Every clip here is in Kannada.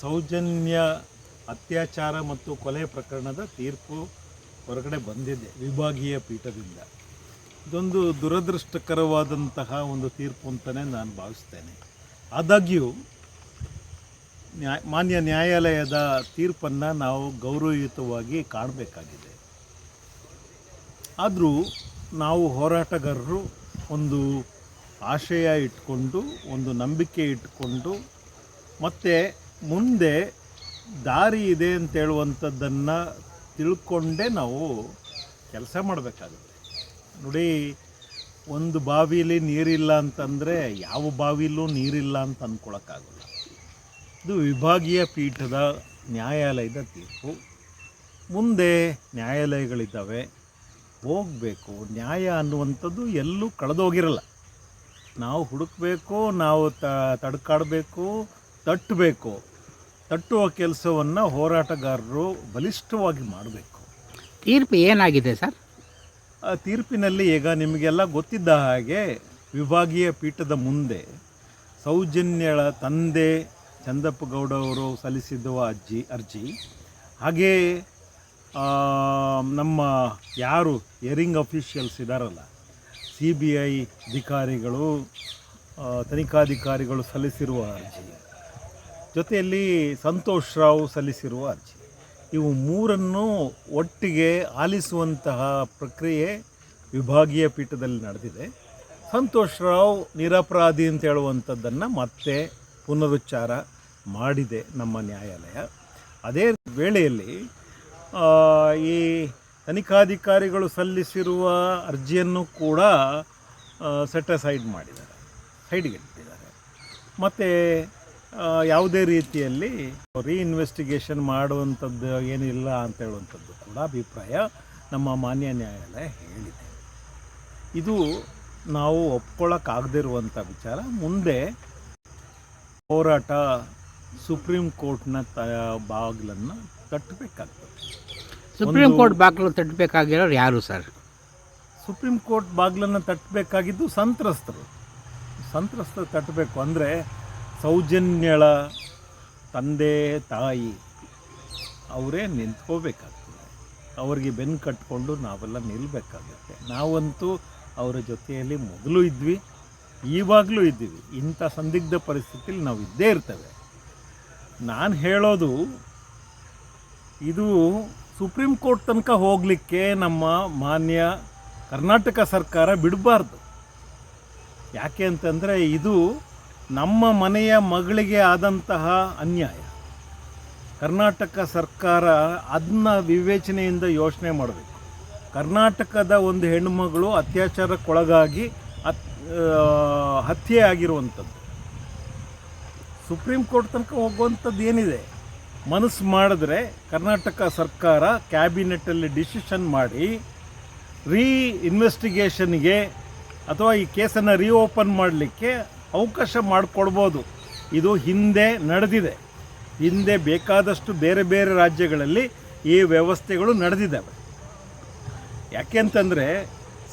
ಸೌಜನ್ಯ ಅತ್ಯಾಚಾರ ಮತ್ತು ಕೊಲೆ ಪ್ರಕರಣದ ತೀರ್ಪು ಹೊರಗಡೆ ಬಂದಿದೆ ವಿಭಾಗೀಯ ಪೀಠದಿಂದ. ಇದೊಂದು ದುರದೃಷ್ಟಕರವಾದಂತಹ ಒಂದು ತೀರ್ಪು ಅಂತಲೇ ನಾನು ಭಾವಿಸ್ತೇನೆ. ಆದಾಗ್ಯೂ ನ್ಯಾಯ ಮಾನ್ಯ ನ್ಯಾಯಾಲಯದ ತೀರ್ಪನ್ನು ನಾವು ಗೌರವಯುತವಾಗಿ ಕಾಣಬೇಕಾಗಿದೆ. ಆದರೂ ನಾವು ಹೋರಾಟಗಾರರು ಒಂದು ಆಶಯ ಇಟ್ಕೊಂಡು, ಒಂದು ನಂಬಿಕೆ ಇಟ್ಕೊಂಡು, ಮತ್ತು ಮುಂದೆ ದಾರಿ ಇದೆ ಅಂತ ಹೇಳುವಂಥದ್ದನ್ನು ತಿಳ್ಕೊಂಡೇ ನಾವು ಕೆಲಸ ಮಾಡಬೇಕಾಗುತ್ತೆ. ನೋಡಿ, ಒಂದು ಬಾವಿಲಿ ನೀರಿಲ್ಲ ಅಂತಂದರೆ ಯಾವ ಬಾವಿಲೂ ನೀರಿಲ್ಲ ಅಂತ ಅಂದ್ಕೊಳಕ್ಕಾಗಲ್ಲ ಇದು ವಿಭಾಗೀಯ ಪೀಠದ ನ್ಯಾಯಾಲಯದ ತೀರ್ಪು. ಮುಂದೆ ನ್ಯಾಯಾಲಯಗಳಿದ್ದಾವೆ. ಹೋಗಬೇಕು. ನ್ಯಾಯ ಅನ್ನುವಂಥದ್ದು ಎಲ್ಲೂ ಕಳೆದೋಗಿರಲ್ಲ. ನಾವು ಹುಡುಕಬೇಕು, ನಾವು ತಡ್ಕಾಡಬೇಕು ತಟ್ಟಬೇಕು. ತಟ್ಟುವ ಕೆಲಸವನ್ನು ಹೋರಾಟಗಾರರು ಬಲಿಷ್ಠವಾಗಿ ಮಾಡಬೇಕು. ತೀರ್ಪು ಏನಾಗಿದೆ ಸರ್? ಆ ತೀರ್ಪಿನಲ್ಲಿ ಈಗ ನಿಮಗೆಲ್ಲ ಗೊತ್ತಿದ್ದ ಹಾಗೆ ವಿಭಾಗೀಯ ಪೀಠದ ಮುಂದೆ ಸೌಜನ್ಯಳ ತಂದೆ ಚಂದಪ್ಪ ಗೌಡ ಅವರು ಸಲ್ಲಿಸಿದ್ದ ಅರ್ಜಿ ಅರ್ಜಿ. ಹಾಗೇ ನಮ್ಮ ಯಾರು ಏರಿಂಗ್ ಅಫಿಷಿಯಲ್ಸ್ ಇದ್ದಾರಲ್ಲ ಸಿ ಬಿ ಐ ಅಧಿಕಾರಿಗಳು ತನಿಖಾಧಿಕಾರಿಗಳು ಸಲ್ಲಿಸಿರುವ ಅರ್ಜಿ. ಜೊತೆಯಲ್ಲಿ ಸಂತೋಷ್ ರಾವ್ ಸಲ್ಲಿಸಿರುವ ಅರ್ಜಿ. ಇವು ಮೂರನ್ನು ಒಟ್ಟಿಗೆ ಆಲಿಸುವಂತಹ ಪ್ರಕ್ರಿಯೆ ವಿಭಾಗೀಯ ಪೀಠದಲ್ಲಿ ನಡೆದಿದೆ. ಸಂತೋಷ್ ರಾವ್ ನಿರಪರಾಧಿ ಅಂತ ಹೇಳುವಂಥದ್ದನ್ನು ಮತ್ತೆ ಪುನರುಚ್ಚಾರ ಮಾಡಿದೆ ನಮ್ಮ ನ್ಯಾಯಾಲಯ. ಅದೇ ವೇಳೆಯಲ್ಲಿ ಈ ತನಿಖಾಧಿಕಾರಿಗಳು ಸಲ್ಲಿಸಿರುವ ಅರ್ಜಿಯನ್ನು ಕೂಡ ಸೆಟಸೈಡ್ ಮಾಡಿದ್ದಾರೆ. ಸೈಡ್ಗೆ ಇಟ್ಟಿದ್ದಾರೆ. ಮತ್ತು ಯಾವುದೇ ರೀತಿಯಲ್ಲಿ ರೀಇನ್ವೆಸ್ಟಿಗೇಷನ್ ಮಾಡುವಂಥದ್ದು ಏನಿಲ್ಲ ಅಂತ ಹೇಳುವಂಥದ್ದು ಕೂಡ ಅಭಿಪ್ರಾಯ ನಮ್ಮ ಮಾನ್ಯ ನ್ಯಾಯಾಲಯ ಹೇಳಿದೆ. ಇದು ನಾವು ಒಪ್ಕೊಳ್ಳೋಕ್ಕಾಗದಿರುವಂಥ ವಿಚಾರ. ಮುಂದೆ ಹೋರಾಟ ಸುಪ್ರೀಂ ಕೋರ್ಟ್ನ ತ ಬಾಗಿಲನ್ನು ತಟ್ಟಬೇಕಾಗ್ತದೆ ಸುಪ್ರೀಂ ಕೋರ್ಟ್ ಬಾಗಿಲು ತಟ್ಟಬೇಕಾಗಿರೋರು ಯಾರು ಸರ್? ಸುಪ್ರೀಂ ಕೋರ್ಟ್ ಬಾಗಿಲನ್ನು ತಟ್ಟಬೇಕಾಗಿದ್ದು ಸಂತ್ರಸ್ತರು. ಸಂತ್ರಸ್ತರು ತಟ್ಟಬೇಕು ಅಂದರೆ ಸೌಜನ್ಯಳ ತಂದೆ ತಾಯಿ, ಅವರೇ ನಿಂತ್ಕೋಬೇಕಾಗ್ತದೆ. ಅವರಿಗೆ ಬೆನ್ನು ಕಟ್ಕೊಂಡು ನಾವೆಲ್ಲ ನಿಲ್ಲಬೇಕಾಗುತ್ತೆ ನಾವಂತೂ ಅವರ ಜೊತೆಯಲ್ಲಿ ಮೊದಲು ಇದ್ವಿ, ಈವಾಗಲೂ ಇದ್ದೀವಿ. ಇಂಥ ಸಂದಿಗ್ಧ ಪರಿಸ್ಥಿತಿಲಿ ನಾವು ಇದ್ದೇ ಇರ್ತೇವೆ. ನಾನು ಹೇಳೋದು, ಇದು ಸುಪ್ರೀಂ ಕೋರ್ಟ್ ತನಕ ಹೋಗಲಿಕ್ಕೆ ನಮ್ಮ ಮಾನ್ಯ ಕರ್ನಾಟಕ ಸರ್ಕಾರ ಬಿಡಬಾರ್ದು. ಯಾಕೆ ಅಂತಂದರೆ ಇದು ನಮ್ಮ ಮನೆಯ ಮಗಳಿಗೆ ಆದಂತಹ ಅನ್ಯಾಯ. ಕರ್ನಾಟಕ ಸರ್ಕಾರ ಅದನ್ನ ವಿವೇಚನೆಯಿಂದ ಯೋಚನೆ ಮಾಡಬೇಕು. ಕರ್ನಾಟಕದ ಒಂದು ಹೆಣ್ಣುಮಗಳು ಅತ್ಯಾಚಾರಕ್ಕೊಳಗಾಗಿ ಆ, ಹತ್ಯೆ ಆಗಿರುವಂಥದ್ದು. ಸುಪ್ರೀಂ ಕೋರ್ಟ್ ತನಕ ಹೋಗುವಂಥದ್ದು ಏನಿದೆ? ಮನಸ್ಸು ಮಾಡಿದ್ರೆ ಕರ್ನಾಟಕ ಸರ್ಕಾರ ಕ್ಯಾಬಿನೆಟ್ಟಲ್ಲಿ ಡಿಸಿಷನ್ ಮಾಡಿ ರೀ ಇನ್ವೆಸ್ಟಿಗೇಷನ್ಗೆ ಅಥವಾ ಈ ಕೇಸನ್ನು ರೀಓಪನ್ ಮಾಡಲಿಕ್ಕೆ ಅವಕಾಶ ಮಾಡಿಕೊಡ್ಬೋದು. ಇದು ಹಿಂದೆ ನಡೆದಿದೆ. ಹಿಂದೆ ಬೇಕಾದಷ್ಟು ಬೇರೆ ಬೇರೆ ರಾಜ್ಯಗಳಲ್ಲಿ ಈ ವ್ಯವಸ್ಥೆಗಳು ನಡೆದಿದ್ದಾವೆ. ಯಾಕೆಂತಂದರೆ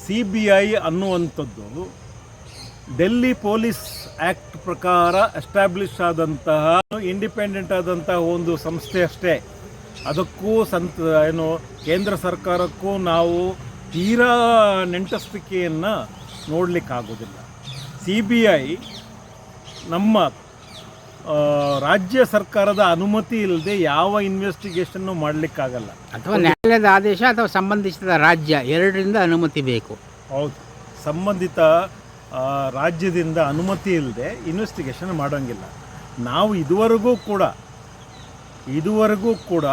ಸಿ ಬಿ ಐ ಅನ್ನುವಂಥದ್ದು ಡೆಲ್ಲಿ ಪೊಲೀಸ್ ಆ್ಯಕ್ಟ್ ಪ್ರಕಾರ ಎಸ್ಟಾಬ್ಲಿಷ್ ಆದಂತಹ, ಇಂಡಿಪೆಂಡೆಂಟ್ ಆದಂತಹ ಒಂದು ಸಂಸ್ಥೆ ಅಷ್ಟೇ. ಅದಕ್ಕೂ ಸಂತ, ಏನು, ಕೇಂದ್ರ ಸರ್ಕಾರಕ್ಕೂ ನಾವು ತೀರಾ ನೆಂಟಸ್ತಿಕೆಯನ್ನು ನೋಡಲಿಕ್ಕಾಗೋದಿಲ್ಲ. ಸಿ ಬಿ ಐ ನಮ್ಮ ರಾಜ್ಯ ಸರ್ಕಾರದ ಅನುಮತಿ ಇಲ್ಲದೆ ಯಾವ ಇನ್ವೆಸ್ಟಿಗೇಷನ್ನು ಮಾಡಲಿಕ್ಕಾಗಲ್ಲ. ಅಥವಾ ನ್ಯಾಯಾಲಯದ ಆದೇಶ ಅಥವಾ ಸಂಬಂಧಿಸಿದ ರಾಜ್ಯ ಎರಡರಿಂದ ಅನುಮತಿ ಬೇಕು. ಹೌದು. ಸಂಬಂಧಿತ ರಾಜ್ಯದಿಂದ ಅನುಮತಿ ಇಲ್ಲದೆ ಇನ್ವೆಸ್ಟಿಗೇಷನ್ ಮಾಡೋಂಗಿಲ್ಲ. ನಾವು ಇದುವರೆಗೂ ಕೂಡ ಇದುವರೆಗೂ ಕೂಡ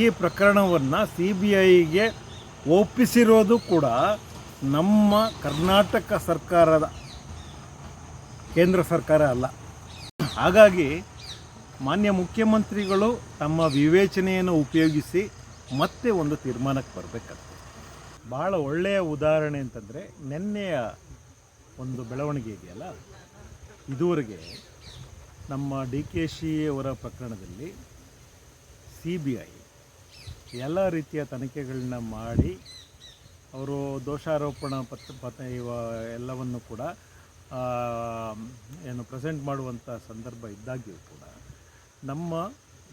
ಈ ಪ್ರಕರಣವನ್ನು ಸಿ ಬಿ ಐಗೆ ಒಪ್ಪಿಸಿರೋದು ಕೂಡ ನಮ್ಮ ಕರ್ನಾಟಕ ಸರ್ಕಾರದ ಕೇಂದ್ರ ಸರ್ಕಾರ ಅಲ್ಲ. ಹಾಗಾಗಿ ಮಾನ್ಯ ಮುಖ್ಯಮಂತ್ರಿಗಳು ತಮ್ಮ ವಿವೇಚನೆಯನ್ನು ಉಪಯೋಗಿಸಿ ಮತ್ತೆ ಒಂದು ತೀರ್ಮಾನಕ್ಕೆ ಬರಬೇಕಂತ ಭಾಳ ಒಳ್ಳೆಯ ಉದಾಹರಣೆ ಅಂತಂದರೆ ನಿನ್ನೆಯ ಒಂದು ಬೆಳವಣಿಗೆ ಇದೆಯಲ್ಲ? ಇದುವರೆಗೆ ನಮ್ಮ ಡಿ ಕೆ ಶಿ ಅವರ ಪ್ರಕರಣದಲ್ಲಿ ಸಿ ಬಿ ಐ ಎಲ್ಲ ರೀತಿಯ ತನಿಖೆಗಳನ್ನ ಮಾಡಿ, ಅವರು ದೋಷಾರೋಪಣ ಪತ್ರ ಪತ್ರ ಇವ ಎಲ್ಲವನ್ನು ಕೂಡ ಏನು ಪ್ರೆಸೆಂಟ್ ಮಾಡುವಂಥ ಸಂದರ್ಭ ಇದ್ದಾಗ್ಯೂ ಕೂಡ ನಮ್ಮ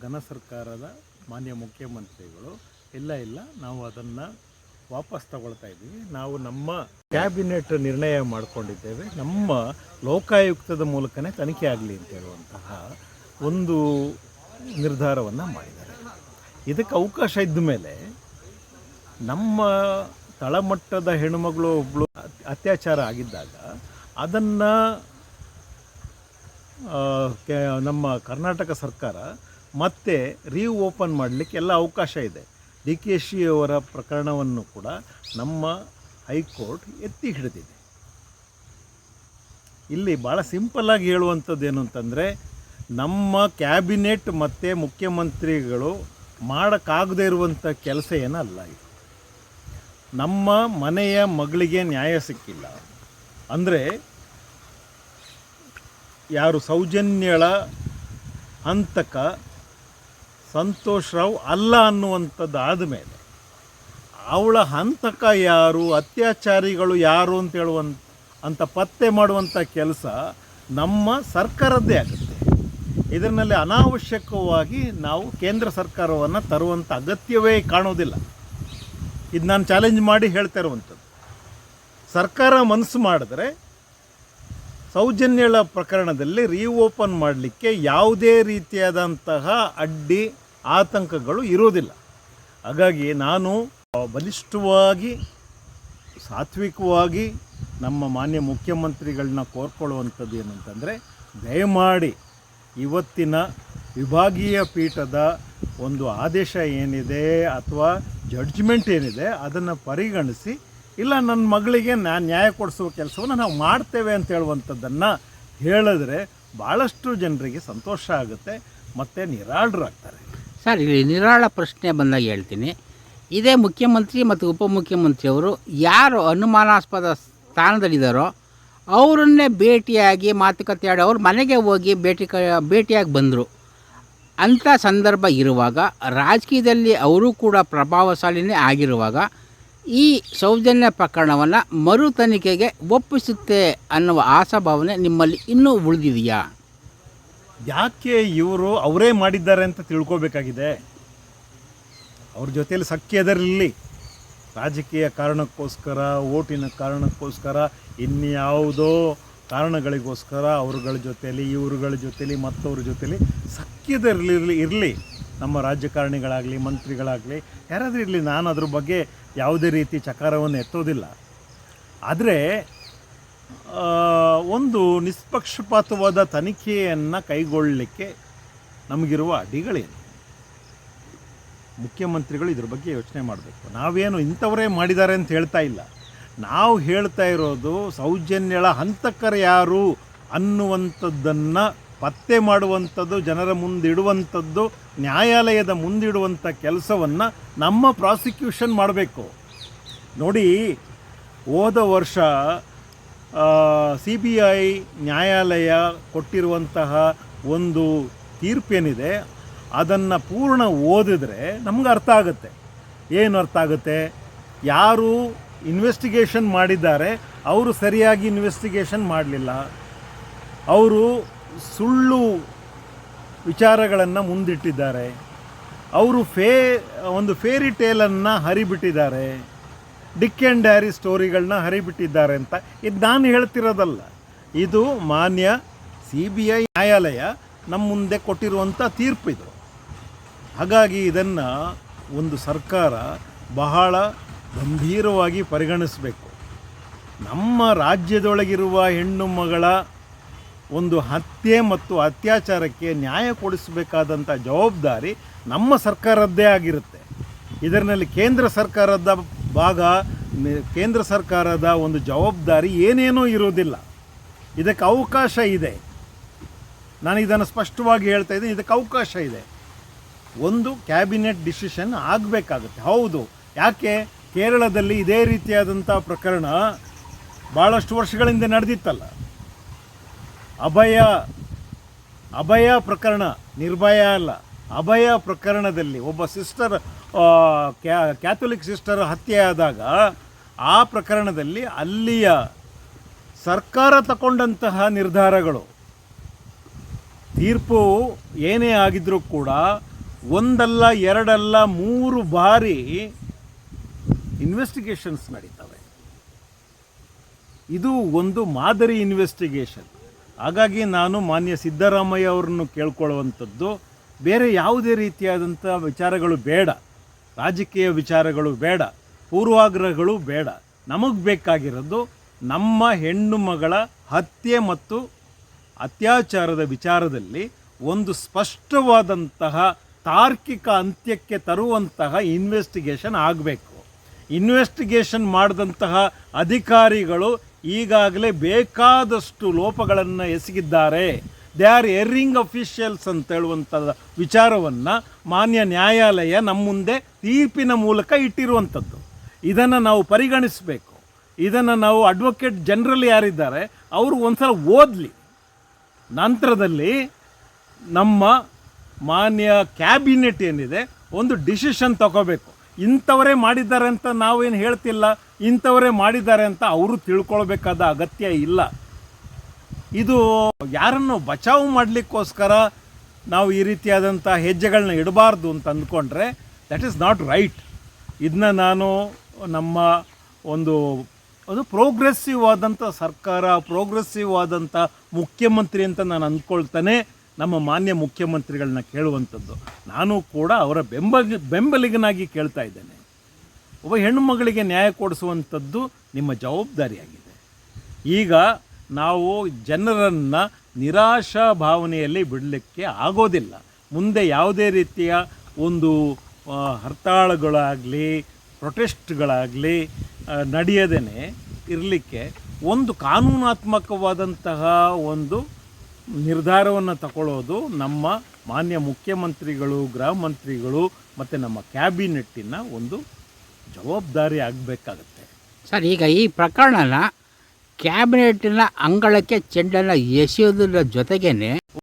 ಘನ ಸರ್ಕಾರದ ಮಾನ್ಯ ಮುಖ್ಯಮಂತ್ರಿಗಳು ಇಲ್ಲ ಇಲ್ಲ, ನಾವು ಅದನ್ನು ವಾಪಸ್ ತಗೊಳ್ತಾ ಇದ್ದೀವಿ. ನಾವು ನಮ್ಮ ಕ್ಯಾಬಿನೆಟ್ ನಿರ್ಣಯ ಮಾಡಿಕೊಂಡಿದ್ದೇವೆ. ನಮ್ಮ ಲೋಕಾಯುಕ್ತದ ಮೂಲಕನೇ ತನಿಖೆ ಆಗಲಿ ಅಂತ ಹೇಳುವಂತಹ ಒಂದು ನಿರ್ಧಾರವನ್ನು ಮಾಡಿದ್ದಾರೆ. ಇದಕ್ಕೆ ಅವಕಾಶ ಇದ್ದ ಮೇಲೆ ನಮ್ಮ ತಳಮಟ್ಟದ ಹೆಣ್ಣುಮಗಳು ಒಬ್ಬಳು ಅತ್ಯಾಚಾರ ಆಗಿದ್ದಾಗ ಅದನ್ನು ನಮ್ಮ ಕರ್ನಾಟಕ ಸರ್ಕಾರ ಮತ್ತೆ ರೀ ಓಪನ್ ಮಾಡಲಿಕ್ಕೆ ಎಲ್ಲ ಅವಕಾಶ ಇದೆ. ಡಿ ಕೆ ಶಿ ಅವರ ಪ್ರಕರಣವನ್ನು ಕೂಡ ನಮ್ಮ ಹೈಕೋರ್ಟ್ ಎತ್ತಿ ಹಿಡಿದಿದೆ. ಇಲ್ಲಿ ಭಾಳ ಸಿಂಪಲ್ಲಾಗಿ ಹೇಳುವಂಥದ್ದು ಏನು ಅಂತಂದರೆ, ನಮ್ಮ ಕ್ಯಾಬಿನೆಟ್ ಮತ್ತು ಮುಖ್ಯಮಂತ್ರಿಗಳು ಮಾಡೋಕ್ಕಾಗದೇ ಇರುವಂಥ ಕೆಲಸ ಏನಲ್ಲ ಇದು. ನಮ್ಮ ಮನೆಯ ಮಗಳಿಗೆ ನ್ಯಾಯ ಸಿಕ್ಕಿಲ್ಲ. ಅಂದರೆ ಯಾರು ಸೌಜನ್ಯಳ ಹಂತಕ ಸಂತೋಷ್ ರಾವ್ ಅಲ್ಲ ಅನ್ನುವಂಥದ್ದು ಆದಮೇಲೆ ಅವಳ ಹಂತಕ ಯಾರು, ಅತ್ಯಾಚಾರಿಗಳು ಯಾರು ಅಂತ ಹೇಳುವಂಥ ಅಂತ ಪತ್ತೆ ಮಾಡುವಂಥ ಕೆಲಸ ನಮ್ಮ ಸರ್ಕಾರದ್ದೇ ಆಗುತ್ತೆ. ಇದರಲ್ಲಿ ಅನಾವಶ್ಯಕವಾಗಿ ನಾವು ಕೇಂದ್ರ ಸರ್ಕಾರವನ್ನು ತರುವಂಥ ಅಗತ್ಯವೇ ಕಾಣೋದಿಲ್ಲ. ಇದು ನಾನು ಚಾಲೆಂಜ್ ಮಾಡಿ ಹೇಳ್ತಾ ಇರುವಂಥದ್ದು ಸರ್ಕಾರ ಮನಸ್ಸು ಮಾಡಿದ್ರೆ ಸೌಜನ್ಯಳ ಪ್ರಕರಣದಲ್ಲಿ ರೀಓಪನ್ ಮಾಡಲಿಕ್ಕೆ ಯಾವುದೇ ರೀತಿಯಾದಂತಹ ಅಡ್ಡಿ ಆತಂಕಗಳು ಇರೋದಿಲ್ಲ ಹಾಗಾಗಿ ನಾನು ಬಲಿಷ್ಠವಾಗಿ, ಸಾತ್ವಿಕವಾಗಿ ನಮ್ಮ ಮಾನ್ಯ ಮುಖ್ಯಮಂತ್ರಿಗಳನ್ನ ಕೋರ್ಕೊಳ್ಳುವಂಥದ್ದು ಏನಂತಂದರೆ, ದಯಮಾಡಿ ಇವತ್ತಿನ ವಿಭಾಗೀಯ ಪೀಠದ ಒಂದು ಆದೇಶ ಏನಿದೆ ಅಥವಾ ಜಡ್ಜ್ಮೆಂಟ್ ಏನಿದೆ ಅದನ್ನು ಪರಿಗಣಿಸಿ ಇಲ್ಲ ನನ್ನ ಮಗಳಿಗೆ ನಾನು ನ್ಯಾಯ ಕೊಡಿಸುವ ಕೆಲಸವನ್ನು ನಾವು ಮಾಡ್ತೇವೆ ಅಂತ ಹೇಳುವಂಥದ್ದನ್ನು ಹೇಳಿದ್ರೆ ಭಾಳಷ್ಟು ಜನರಿಗೆ ಸಂತೋಷ ಆಗುತ್ತೆ, ಮತ್ತು ನಿರಾಳರಾಗ್ತಾರೆ. ಸರ್, ಇಲ್ಲಿ ನಿರಾಳ ಪ್ರಶ್ನೆ ಬಂದಾಗ ಹೇಳ್ತೀನಿ. ಇದೇ ಮುಖ್ಯಮಂತ್ರಿ ಮತ್ತು ಉಪಮುಖ್ಯಮಂತ್ರಿಯವರು ಯಾರು ಅನುಮಾನಾಸ್ಪದ ಸ್ಥಾನದಲ್ಲಿದ್ದಾರೋ ಅವರನ್ನೇ ಭೇಟಿಯಾಗಿ ಮಾತುಕತೆ ಆಡಿ ಅವ್ರ ಮನೆಗೆ ಹೋಗಿ ಭೇಟಿ ಕ, ಭೇಟಿಯಾಗಿ ಬಂದರು. ಅಂಥ ಸಂದರ್ಭ ಇರುವಾಗ ರಾಜಕೀಯದಲ್ಲಿ ಅವರು ಕೂಡ ಪ್ರಭಾವಶಾಲಿನೇ ಆಗಿರುವಾಗ ಈ ಸೌಜನ್ಯ ಪ್ರಕರಣವನ್ನು ಮರು ತನಿಖೆಗೆ ಒಪ್ಪಿಸುತ್ತೆ ಅನ್ನುವ ಆಶಾಭಾವನೆ ನಿಮ್ಮಲ್ಲಿ ಇನ್ನೂ ಉಳಿದಿದೆಯಾ? ಯಾಕೆ ಇವರು ಅವರೇ ಮಾಡಿದ್ದಾರೆ ಅಂತ ತಿಳ್ಕೊಬೇಕಾಗಿದೆ? ಅವ್ರ ಜೊತೆಯಲ್ಲಿ ಸಖ್ಯದರಲ್ಲಿ ರಾಜಕೀಯ ಕಾರಣಕ್ಕೋಸ್ಕರ, ಓಟಿನ ಕಾರಣಕ್ಕೋಸ್ಕರ, ಇನ್ಯಾವುದೋ ಕಾರಣಗಳಿಗೋಸ್ಕರ ಅವ್ರಗಳ ಜೊತೆಯಲ್ಲಿ ಇವ್ರುಗಳ ಜೊತೆಯಲ್ಲಿ ಮತ್ತವ್ರ ಜೊತೆಯಲ್ಲಿ ಸಖ್ಯದಲ್ಲಿರಲಿ ಇರಲಿ. ನಮ್ಮ ರಾಜಕಾರಣಿಗಳಾಗಲಿ, ಮಂತ್ರಿಗಳಾಗಲಿ, ಯಾರಾದರೂ ಇರಲಿ, ನಾನು ಅದ್ರ ಬಗ್ಗೆ ಯಾವುದೇ ರೀತಿ ಚಕಾರವನ್ನು ಎತ್ತೋದಿಲ್ಲ. ಆದರೆ ಒಂದು ನಿಷ್ಪಕ್ಷಪಾತವಾದ ತನಿಖೆಯನ್ನು ಕೈಗೊಳ್ಳಲಿಕ್ಕೆ ನಮಗಿರುವ ಅಡಿಗಳೇನು ಮುಖ್ಯಮಂತ್ರಿಗಳು ಇದ್ರ ಬಗ್ಗೆ ಯೋಚನೆ ಮಾಡಬೇಕು. ನಾವೇನು ಇಂಥವರೇ ಮಾಡಿದ್ದಾರೆ ಅಂತ ಹೇಳ್ತಾ ಇಲ್ಲ. ನಾವು ಹೇಳ್ತಾ ಇರೋದು ಸೌಜನ್ಯಳ ಹಂತಕರು ಯಾರು ಅನ್ನುವಂಥದ್ದನ್ನು ಪತ್ತೆ ಮಾಡುವಂಥದ್ದು, ಜನರ ಮುಂದಿಡುವಂಥದ್ದು, ನ್ಯಾಯಾಲಯದ ಮುಂದಿಡುವಂಥ ಕೆಲಸವನ್ನು ನಮ್ಮ ಪ್ರಾಸಿಕ್ಯೂಷನ್ ಮಾಡಬೇಕು. ನೋಡಿ, ಹೋದ ವರ್ಷ ಸಿ ಬಿ ಐ ನ್ಯಾಯಾಲಯ ಕೊಟ್ಟಿರುವಂತಹ ಒಂದು ತೀರ್ಪೇನಿದೆ, ಅದನ್ನು ಪೂರ್ಣ ಓದಿದ್ರೆ ನಮ್ಗೆ ಅರ್ಥ ಆಗುತ್ತೆ. ಏನು ಅರ್ಥ ಆಗುತ್ತೆ? ಯಾರು ಇನ್ವೆಸ್ಟಿಗೇಷನ್ ಮಾಡಿದ್ದಾರೆ, ಅವರು ಸರಿಯಾಗಿ ಇನ್ವೆಸ್ಟಿಗೇಷನ್ ಮಾಡಲಿಲ್ಲ. ಅವರು ಸುಳ್ಳು ವಿಚಾರಗಳನ್ನು ಮುಂದಿಟ್ಟಿದ್ದಾರೆ. ಅವರು ಫೇ, ಒಂದು ಫೇರಿ ಟೇಲನ್ನು ಹರಿಬಿಟ್ಟಿದ್ದಾರೆ. ಡಿಕ್ ಆ್ಯಂಡ್ ಡ್ಯಾರಿ ಸ್ಟೋರಿಗಳನ್ನ ಹರಿಬಿಟ್ಟಿದ್ದಾರೆ ಅಂತ. ಇದು ನಾನು ಹೇಳ್ತಿರೋದಲ್ಲ. ಇದು ಮಾನ್ಯ ಸಿ ಬಿ ಐ ನ್ಯಾಯಾಲಯ ನಮ್ಮ ಮುಂದೆ ಕೊಟ್ಟಿರುವಂಥ ತೀರ್ಪು ಇದು. ಹಾಗಾಗಿ ಇದನ್ನು ಒಂದು ಸರ್ಕಾರ ಬಹಳ ಗಂಭೀರವಾಗಿ ಪರಿಗಣಿಸಬೇಕು. ನಮ್ಮ ರಾಜ್ಯದೊಳಗಿರುವ ಹೆಣ್ಣು ಮಗಳ ಒಂದು ಹತ್ಯೆ ಮತ್ತು ಅತ್ಯಾಚಾರಕ್ಕೆ ನ್ಯಾಯ ಕೊಡಿಸಬೇಕಾದಂಥ ಜವಾಬ್ದಾರಿ ನಮ್ಮ ಸರ್ಕಾರದ್ದೇ ಆಗಿರುತ್ತೆ. ಇದರಲ್ಲಿ ಕೇಂದ್ರ ಸರ್ಕಾರದ ಭಾಗ, ಕೇಂದ್ರ ಸರ್ಕಾರದ ಒಂದು ಜವಾಬ್ದಾರಿ ಏನೇನೂ ಇರೋದಿಲ್ಲ. ಇದಕ್ಕೆ ಅವಕಾಶ ಇದೆ. ನಾನು ಇದನ್ನು ಸ್ಪಷ್ಟವಾಗಿ ಹೇಳ್ತಾ ಇದ್ದೀನಿ, ಇದಕ್ಕೆ ಅವಕಾಶ ಇದೆ. ಒಂದು ಕ್ಯಾಬಿನೆಟ್ ಡಿಸಿಷನ್ ಆಗಬೇಕಾಗುತ್ತೆ. ಹೌದು, ಯಾಕೆ? ಕೇರಳದಲ್ಲಿ ಇದೇ ರೀತಿಯಾದಂಥ ಪ್ರಕರಣ ಭಾಳಷ್ಟು ವರ್ಷಗಳಿಂದ ನಡೆದಿತ್ತಲ್ಲ. ಅಭಯ ಅಭಯ ಪ್ರಕರಣ ನಿರ್ಭಯ ಅಲ್ಲ. ಅಭಯ ಪ್ರಕರಣದಲ್ಲಿ ಒಬ್ಬ ಸಿಸ್ಟರ್ ಕ್ಯಾಥೋಲಿಕ್ ಸಿಸ್ಟರ್ ಆದಾಗ ಆ ಪ್ರಕರಣದಲ್ಲಿ ಅಲ್ಲಿಯ ಸರ್ಕಾರ ತಗೊಂಡಂತಹ ನಿರ್ಧಾರಗಳು. ತೀರ್ಪು ಏನೇ ಆಗಿದ್ರೂ ಕೂಡ ಒಂದಲ್ಲ, ಎರಡಲ್ಲ, ಮೂರು ಬಾರಿ ಇನ್ವೆಸ್ಟಿಗೇಷನ್ಸ್ ನಡೀತವೆ. ಇದು ಒಂದು ಮಾದರಿ ಇನ್ವೆಸ್ಟಿಗೇಷನ್ ಹಾಗಾಗಿ ನಾನು ಮಾನ್ಯ ಸಿದ್ದರಾಮಯ್ಯ ಅವರನ್ನು ಕೇಳ್ಕೊಳ್ಳುವಂಥದ್ದು, ಬೇರೆ ಯಾವುದೇ ರೀತಿಯಾದಂಥ ವಿಚಾರಗಳು ಬೇಡ. ರಾಜಕೀಯ ವಿಚಾರಗಳು ಬೇಡ. ಪೂರ್ವಾಗ್ರಹಗಳು ಬೇಡ. ನಮಗೆ ಬೇಕಾಗಿರೋದು ನಮ್ಮ ಹೆಣ್ಣು ಮಗಳ ಹತ್ಯೆ ಮತ್ತು ಅತ್ಯಾಚಾರದ ವಿಚಾರದಲ್ಲಿ ಒಂದು ಸ್ಪಷ್ಟವಾದಂತಹ ತಾರ್ಕಿಕ ಅಂತ್ಯಕ್ಕೆ ತರುವಂತಹ ಇನ್ವೆಸ್ಟಿಗೇಷನ್ ಆಗಬೇಕು. ಇನ್ವೆಸ್ಟಿಗೇಷನ್ ಮಾಡಿದಂತಹ ಅಧಿಕಾರಿಗಳು ಈಗಾಗಲೇ ಬೇಕಾದಷ್ಟು ಲೋಪಗಳನ್ನು ಎಸಗಿದ್ದಾರೆ. ದೇ ಆರ್ ಎರ್ರಿಂಗ್ ಅಫಿಷಿಯಲ್ಸ್ ಅಂತ ಹೇಳುವಂಥ ವಿಚಾರವನ್ನು ಮಾನ್ಯ ನ್ಯಾಯಾಲಯ ನಮ್ಮ ಮುಂದೆ ತೀರ್ಪಿನ ಮೂಲಕ ಇಟ್ಟಿರುವಂಥದ್ದು ಇದನ್ನು ನಾವು ಪರಿಗಣಿಸಬೇಕು. ಇದನ್ನು ನಾವು ಅಡ್ವೊಕೇಟ್ ಜನರಲ್ ಯಾರಿದ್ದಾರೆ, ಅವರು ಒಂದ್ಸಲ ಓದಲಿ. ನಂತರದಲ್ಲಿ ನಮ್ಮ ಮಾನ್ಯ ಕ್ಯಾಬಿನೆಟ್ ಏನಿದೆ, ಒಂದು ಡಿಸಿಷನ್ ತಗೋಬೇಕು. ಇಂಥವರೇ ಮಾಡಿದ್ದಾರೆ ಅಂತ ನಾವೇನು ಹೇಳ್ತಿಲ್ಲ, ಇಂಥವರೇ ಮಾಡಿದ್ದಾರೆ ಅಂತ ಅವರು ತಿಳ್ಕೊಳ್ಬೇಕಾದ ಅಗತ್ಯ ಇಲ್ಲ. ಇದು ಯಾರನ್ನು ಬಚಾವು ಮಾಡಲಿಕ್ಕೋಸ್ಕರ ನಾವು ಈ ರೀತಿಯಾದಂಥ ಹೆಜ್ಜೆಗಳನ್ನ ಇಡಬಾರ್ದು ಅಂತ ಅಂದ್ಕೊಂಡ್ರೆ ದಟ್ ಈಸ್ ನಾಟ್ ರೈಟ್ ಇದನ್ನ ನಾನು ನಮ್ಮ ಒಂದು, ಅದು ಪ್ರೋಗ್ರೆಸಿವ್ ಆದಂಥ ಸರ್ಕಾರ ಪ್ರೋಗ್ರೆಸ್ಸಿವ್ ಆದಂಥ ಮುಖ್ಯಮಂತ್ರಿ ಅಂತ ನಾನು ಅಂದ್ಕೊಳ್ತಾನೆ. ನಮ್ಮ ಮಾನ್ಯ ಮುಖ್ಯಮಂತ್ರಿಗಳನ್ನ ಕೇಳುವಂಥದ್ದು. ನಾನು ಕೂಡ ಅವರ ಬೆಂಬಲ, ಬೆಂಬಲಿಗನಾಗಿ ಕೇಳ್ತಾ ಇದ್ದೇನೆ. ಒಬ್ಬ ಹೆಣ್ಣು ಮಗಳಿಗೆ ನ್ಯಾಯ ಕೊಡಿಸುವಂಥದ್ದು ನಿಮ್ಮ ಜವಾಬ್ದಾರಿಯಾಗಿದೆ. ಈಗ ನಾವು ಜನರನ್ನು ನಿರಾಶಾ ಭಾವನೆಯಲ್ಲಿ ಬಿಡಲಿಕ್ಕೆ ಆಗೋದಿಲ್ಲ. ಮುಂದೆ ಯಾವುದೇ ರೀತಿಯ ಒಂದು ಹರ್ತಾಳಗಳಾಗಲಿ, ಪ್ರೊಟೆಸ್ಟ್ಗಳಾಗಲಿ ನಡೆಯದೇ ಇರಲಿಕ್ಕೆ ಒಂದು ಕಾನೂನಾತ್ಮಕವಾದಂತಹ ಒಂದು ನಿರ್ಧಾರವನ್ನು ತಗೊಳ್ಳೋದು ನಮ್ಮ ಮಾನ್ಯ ಮುಖ್ಯಮಂತ್ರಿಗಳು, ಗೃಹ ಮಂತ್ರಿಗಳು ಮತ್ತು ನಮ್ಮ ಕ್ಯಾಬಿನೆಟ್ಟಿನ ಒಂದು ಜವಾಬ್ದಾರಿ ಆಗಬೇಕಾಗತ್ತೆ. ಸರ್, ಈಗ ಈ ಪ್ರಕರಣನ ಕ್ಯಾಬಿನೆಟ್ಟಿನ ಅಂಗಳಕ್ಕೆ ಚೆಂಡನ್ನು ಎಸೆಯೋದ್ರ ಜೊತೆಗೇನೆ